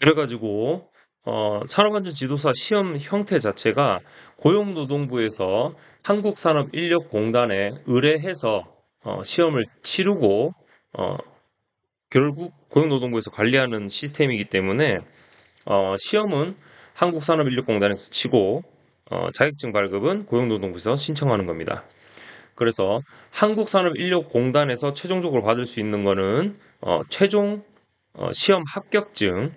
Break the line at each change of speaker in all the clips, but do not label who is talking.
그래가지고 어, 산업안전 지도사 시험 형태 자체가 고용노동부에서 한국산업인력공단에 의뢰해서 어, 시험을 치르고 어, 결국 고용노동부에서 관리하는 시스템이기 때문에 어, 시험은 한국산업인력공단에서 치고 어, 자격증 발급은 고용노동부에서 신청하는 겁니다. 그래서 한국산업인력공단에서 최종적으로 받을 수 있는 거는 어, 최종 어, 시험 합격증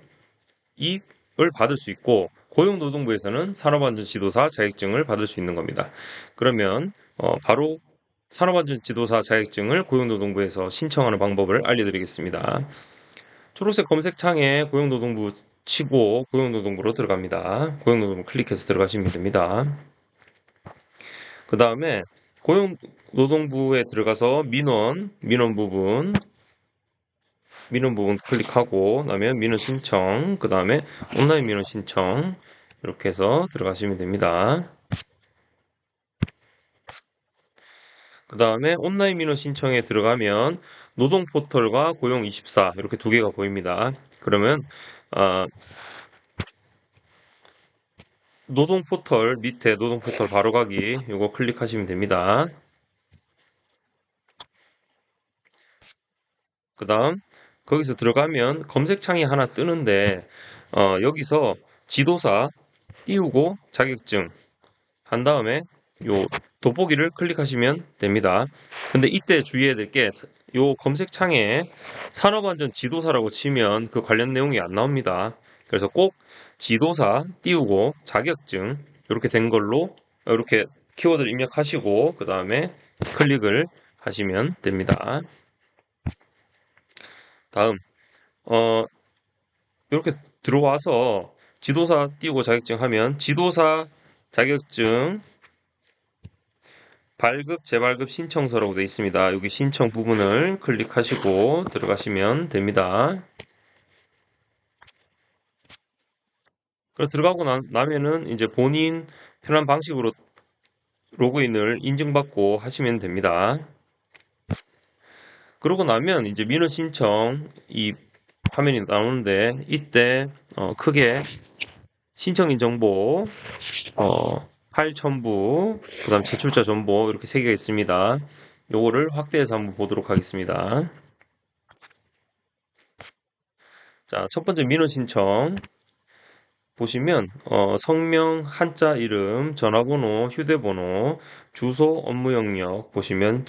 이을 받을 수 있고 고용노동부에서는 산업안전 지도사 자격증을 받을 수 있는 겁니다. 그러면 어, 바로 산업안전 지도사 자격증을 고용노동부에서 신청하는 방법을 알려드리겠습니다. 초록색 검색창에 고용노동부 치고 고용노동부로 들어갑니다. 고용노동부 클릭해서 들어가시면 됩니다. 그 다음에 고용노동부에 들어가서 민원, 민원 부분, 민원 부분 클릭하고 나면 민원 신청, 그 다음에 온라인 민원 신청 이렇게 해서 들어가시면 됩니다. 그 다음에 온라인 민원 신청에 들어가면 노동 포털과 고용24 이렇게 두 개가 보입니다. 그러면 어, 노동 포털 밑에 노동 포털 바로 가기 이거 클릭하시면 됩니다. 그 다음 거기서 들어가면 검색창이 하나 뜨는데 어, 여기서 지도사 띄우고 자격증 한 다음에 요 돋보기를 클릭하시면 됩니다. 근데 이때 주의해야 될 게 요 검색창에 산업안전 지도사라고 치면 그 관련 내용이 안 나옵니다. 그래서 꼭 지도사 띄우고 자격증 이렇게 된 걸로 이렇게 키워드를 입력하시고 그 다음에 클릭을 하시면 됩니다. 다음 어 이렇게 들어와서 지도사 띄우고 자격증 하면 지도사 자격증 발급 재발급 신청서라고 되어 있습니다. 여기 신청 부분을 클릭하시고 들어가시면 됩니다. 들어가고 나, 나면은 이제 본인 편한 방식으로 로그인을 인증받고 하시면 됩니다. 그러고 나면 이제 민원 신청 이 화면이 나오는데 이때 어, 크게 신청인 정보 어, 파일 첨부 그 다음 제출자 정보 이렇게 세 개가 있습니다. 요거를 확대해서 한번 보도록 하겠습니다. 자, 첫 번째 민원 신청 보시면 어, 성명, 한자 이름, 전화번호, 휴대번호, 주소, 업무 영역 보시면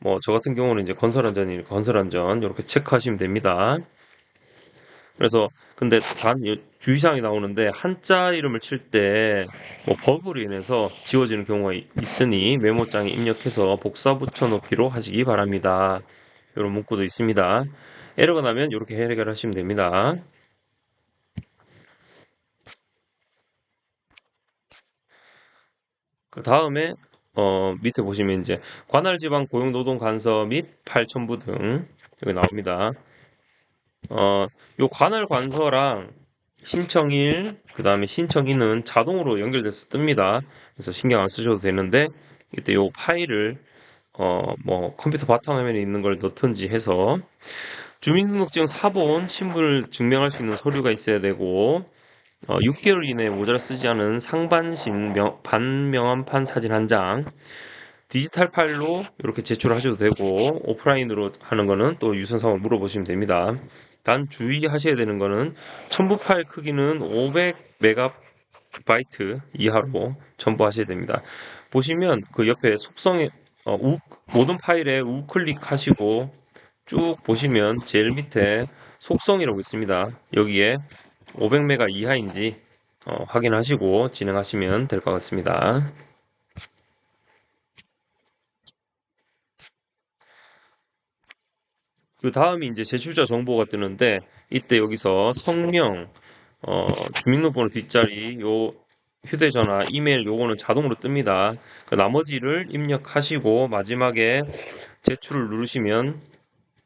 뭐 저 같은 경우는 이제 건설 안전이니까 건설 안전 이렇게 체크하시면 됩니다. 그래서 근데 단 주의사항이 나오는데 한자 이름을 칠 때 뭐 버그로 인해서 지워지는 경우가 있으니 메모장에 입력해서 복사 붙여놓기로 하시기 바랍니다. 이런 문구도 있습니다. 에러가 나면 이렇게 해결하시면 됩니다. 그 다음에 어, 밑에 보시면 이제 관할 지방 고용 노동 간서 및 파일 첨부 등 여기 나옵니다. 어, 요 관할 관서랑 신청일, 그 다음에 신청인은 자동으로 연결돼서 뜹니다. 그래서 신경 안 쓰셔도 되는데, 이때 요 파일을, 어, 뭐, 컴퓨터 바탕화면에 있는 걸 넣든지 해서, 주민등록증 사본, 신분을 증명할 수 있는 서류가 있어야 되고, 어, 6개월 이내에 모자라 쓰지 않은 상반신 명, 반명함판 사진 한 장, 디지털 파일로 이렇게 제출하셔도 되고 오프라인으로 하는 거는 또 유선상을 물어보시면 됩니다. 단 주의하셔야 되는 거는 첨부 파일 크기는 500메가바이트 이하로 첨부하셔야 됩니다. 보시면 그 옆에 속성에 어, 우, 모든 파일에 우클릭 하시고 쭉 보시면 제일 밑에 속성이라고 있습니다. 여기에 500메가 이하인지 어, 확인하시고 진행하시면 될 것 같습니다. 그 다음이 이제 제출자 정보가 뜨는데 이때 여기서 성명, 어, 주민등록번호 뒷자리, 요 휴대전화, 이메일 요거는 자동으로 뜹니다. 그 나머지를 입력하시고 마지막에 제출을 누르시면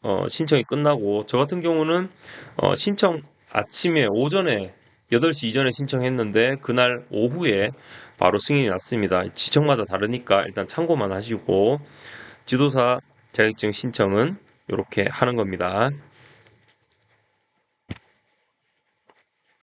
어, 신청이 끝나고 저 같은 경우는 어, 신청 아침에 오전에 8시 이전에 신청했는데 그날 오후에 바로 승인이 났습니다. 지청마다 다르니까 일단 참고만 하시고 지도사 자격증 신청은 이렇게 하는 겁니다.